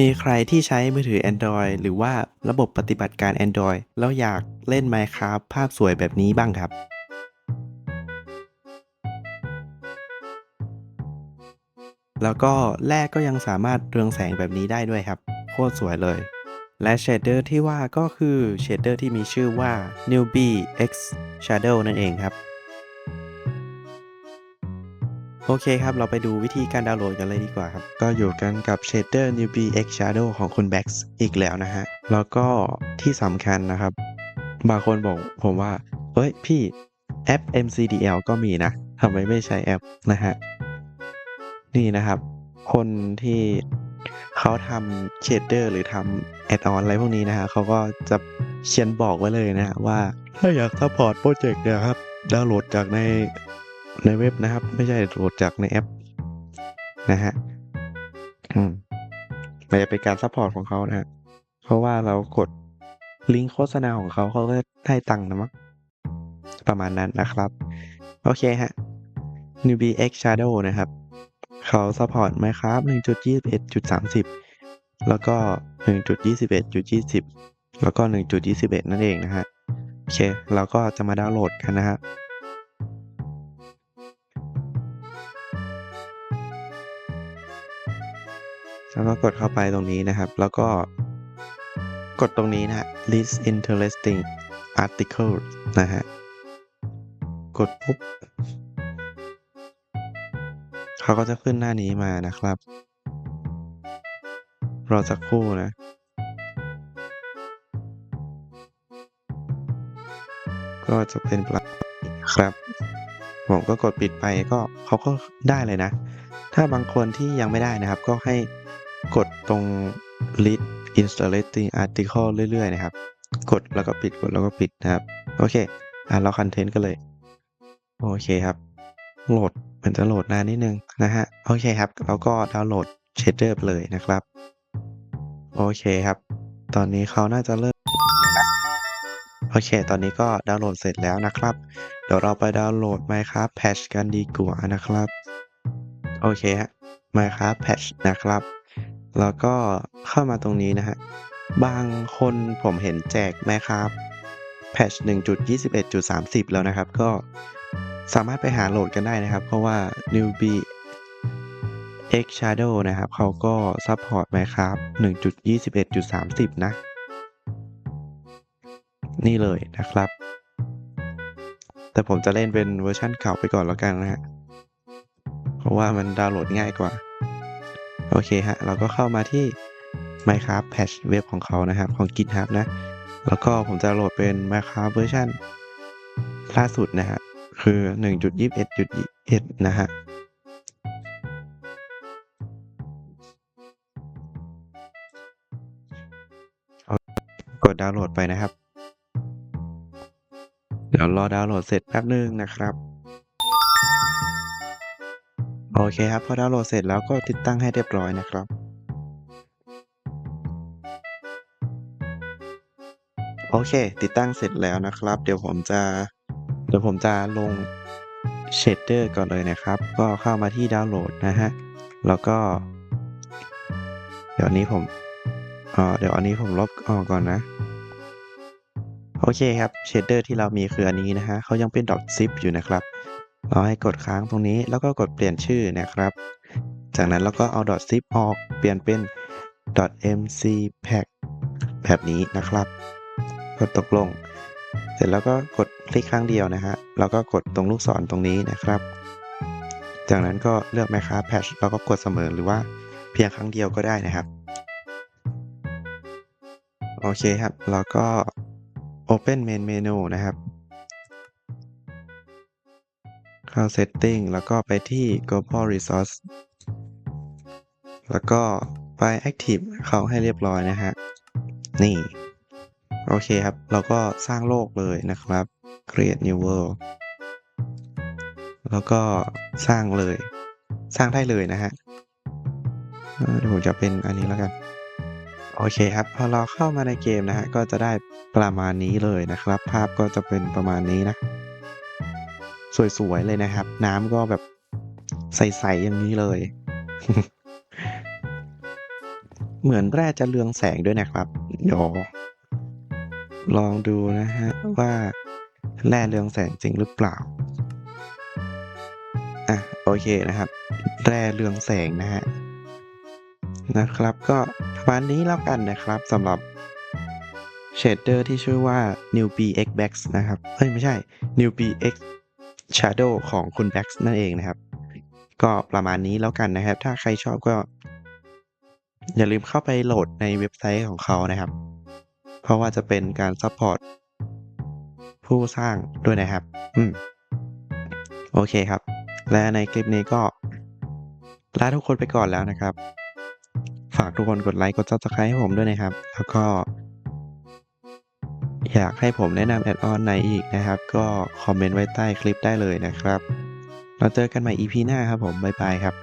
มีใครที่ใช้มือถือ Android หรือว่าระบบปฏิบัติการ Android แล้วอยากเล่น Minecraft ภาพสวยแบบนี้บ้างครับ แล้วก็แร่ก็ยังสามารถเรืองแสงแบบนี้ได้ด้วยครับ โคตรสวยเลย และเชดเดอร์ที่ว่าก็คือเชดเดอร์ที่มีชื่อว่า Newbie X Shadow นั่นเองครับ โอเคครับ เราไปดูวิธีการดาวน์โหลดกันเลยดีกว่าครับ ก็อยู่กันกับ Shader Newbie X Shadow ของคุณ Bax อีกแล้วนะฮะ แล้วก็ที่สำคัญนะครับ บางคนบอกผมว่า เฮ้ยพี่แอป MCDL ก็มีนะทำไมไม่ใช้แอปนะฮะ นี่นะครับ คนที่เขาทำเชดเดอร์หรือทำแอดออนอะไรพวกนี้นะฮะเขาก็จะเขียนบอกไว้เลยนะฮะว่า ถ้าอยากซัพพอร์ตโปรเจกต์เนี่ยครับ ดาวน์โหลดจากใน ในเว็บนะครับ ไม่ใช่โหลดจากในแอปนะฮะอืมมันจะเป็นการซัพพอร์ตของเขานะฮะเพราะว่าเรากดลิงก์โฆษณาของเขาเขาก็ให้ตังค์นะมั้งประมาณนั้นนะครับ โอเคฮะ Newbie X Shadow นะครับ เขาซัพพอร์ตไหมครับ 1.21.30 แล้วก็ 1.21.20 แล้วก็ 1.21 นั่นเองนะฮะ โอเค เราก็จะมาดาวน์โหลดกันนะฮะ แล้วก็กดเข้าไปตรงนี้นะครับ แล้วก็กดตรงนี้นะฮะ list interesting article นะฮะ กดปุ๊บ เขาก็จะขึ้นหน้านี้มานะครับ รอสักครู่นะก็จะเป็นประมาณนี้ครับ ผมก็กดปิดไปก็เขาก็ได้เลยนะ ถ้าบางคนที่ยังไม่ได้นะครับ ก็ให้ กดตรง list installating article เรื่อยๆนะครับ กดแล้วก็ปิดกดแล้วก็ปิดนะครับ โอเค อะเราคอนเทนต์กันเลย โอเคครับ โหลดมันจะโหลดนานนิดนึงนะฮะ โอเคครับเราก็ดาวน์โหลดเชดเดอร์ไปเลยนะครับ โอเคครับ ตอนนี้เขาน่าจะเริ่มโอเค ตอนนี้ก็ดาวน์โหลดเสร็จแล้วนะครับ เดี๋ยวเราไปดาวน์โหลด Minecraft Patch กันดีกว่านะครับ โอเคฮะ Minecraft Patch นะครับ แล้วก็เข้ามาตรงนี้นะฮะ บางคนผมเห็นแจก Minecraft Patch 1.21.30 แล้วนะครับ ก็สามารถไปหาโหลดกันได้นะครับ เพราะว่า Newbie X Shadow นะครับ เขาก็ซัพพอร์ต Minecraft 1.21.30 นะ นี่เลยนะครับ แต่ผมจะเล่นเป็นเวอร์ชันเก่าไปก่อนแล้วกันนะฮะ เพราะว่ามันดาวน์โหลดง่ายกว่า โอเคฮะ เราก็เข้ามาที่ Minecraft Patch เว็บของเขานะครับ ของ GitHub นะ แล้วก็ผมจะโหลดเป็น Minecraft เวอร์ชันล่าสุดนะฮะ คือ 1.21.1 นะฮะกดดาวน์โหลดไปนะครับ เดี๋ยวรอดาวน์โหลดเสร็จแป๊บนึงนะครับ โอเคครับพอดาวน์โหลดเสร็จแล้วก็ติดตั้งให้เรียบร้อยนะครับ โอเค ติดตั้งเสร็จแล้วนะครับ เดี๋ยวผมจะ เดี๋ยวผมจะลงเชดเดอร์ก่อนเลยนะครับ ก็เข้ามาที่ดาวน์โหลดนะฮะ แล้วก็ เดี๋ยวนี้ผมอ่อเดี๋ยวอันนี้ผมลบออกก่อนนะ โอเคครับเชดเดอร์ที่เรามีคืออันนี้นะฮะเขายังเป็น .zip อยู่นะครับ เราให้กดค้างตรงนี้แล้วก็กดเปลี่ยนชื่อนะครับ จากนั้นเราก็เอา .zip ออกเปลี่ยนเป็น .mcpack แบบนี้นะครับ กดตกลง เสร็จแล้วก็กดคลิกครั้งเดียวนะฮะแล้วก็กดตรงลูกศรตรงนี้นะครับ จากนั้นก็เลือก Minecraft Patch แล้วก็กดเสมอหรือว่าเพียงครั้งเดียวก็ได้นะครับ โอเคครับ แล้วก็ Open Main Menu นะครับ เข้า Setting แล้วก็ไปที่ Global Resource แล้วก็ไป Active เขาให้เรียบร้อยนะฮะ นี่ โอเคครับ เราก็สร้างโลกเลยนะครับ Create New World แล้วก็สร้างเลย สร้างได้เลยนะฮะเดี๋ยวผมจะเป็นอันนี้แล้วกัน โอเคครับ พอเราเข้ามาในเกมนะฮะ ก็จะได้ประมาณนี้เลยนะครับ ภาพก็จะเป็นประมาณนี้นะ สวยๆเลยนะครับ น้ำก็แบบใสๆอย่างนี้เลย เหมือนแร่จะเรืองแสงด้วยนะครับเดี๋ยวลองดูนะฮะว่าแร่เรืองแสงจริงหรือเปล่าอะโอเคนะครับ แร่เรืองแสงนะฮะนะครับก็ประมาณนี้แล้วกันนะครับสำหรับเชดเดอร์ที่ชื่อว่า New B X Bax นะครับเอ้ยไม่ใช่ New B X Shadow ของคุณ Bax นั่นเองนะครับ ก็ประมาณนี้แล้วกันนะครับ ถ้าใครชอบก็ อย่าลืมเข้าไปโหลดในเว็บไซต์ของเขานะครับ เพราะว่าจะเป็นการซัพพอร์ตผู้สร้างด้วยนะครับ อืม โอเคครับ และในคลิปนี้ก็ลาทุกคนไปก่อนแล้วนะครับ ฝากทุกคนกดไลค์ กด subscribe ให้ผมด้วยนะครับ แล้วก็ อยากให้ผมแนะนำแอดออนไหนอีกนะครับ ก็คอมเมนต์ไว้ใต้คลิปได้เลยนะครับ เราเจอกันใหม่ EP หน้าครับผม บ๊ายบายครับ